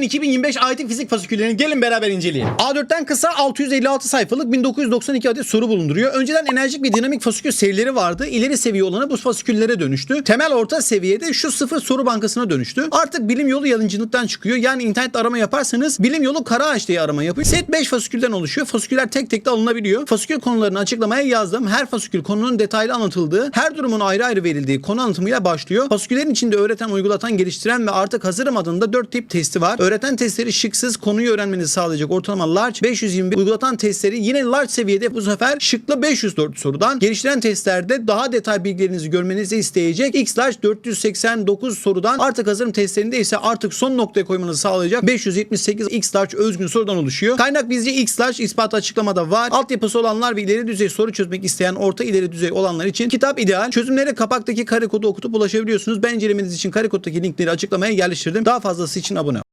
Aynı 2025 IT fizik fasiküllerini gelin beraber inceleyelim. A4'ten kısa 656 sayfalık 1992 adet soru bulunduruyor. Önceden enerjik ve dinamik fasikül serileri vardı. İleri seviye olanı bu fasiküllere dönüştü. Temel orta seviyede şu sıfır soru bankasına dönüştü. Artık bilim yolu yalıncılıktan çıkıyor. Yani internette arama yaparsanız bilim yolu Karaağaç diye arama yapıyor. Set 5 fasikülden oluşuyor. Fasiküller tek tek de alınabiliyor. Fasikül konularını açıklamaya yazdım. Her fasikül konunun detaylı anlatıldığı, her durumun ayrı ayrı verildiği konu anlatımıyla başlıyor. Fasiküllerin içinde öğreten, uygulatan, geliştiren ve artık hazırım adında 4 tip testi var. Öğreten testleri şıksız konuyu öğrenmenizi sağlayacak ortalama large 521 uygulatan testleri yine large seviyede bu sefer şıklı 504 sorudan geliştiren testlerde daha detay bilgilerinizi görmenizi isteyecek X large 489 sorudan artık hazırım testlerinde ise artık son noktaya koymanızı sağlayacak 578 X large özgün sorudan oluşuyor. Kaynak bizce X large ispat açıklamada var. Altyapısı olanlar ve ileri düzey soru çözmek isteyen orta ileri düzey olanlar için kitap ideal. Çözümlere kapaktaki kare kodu okutup ulaşabiliyorsunuz. Ben incelemeniz için kare koddaki linkleri açıklamaya yerleştirdim. Daha fazlası için abone.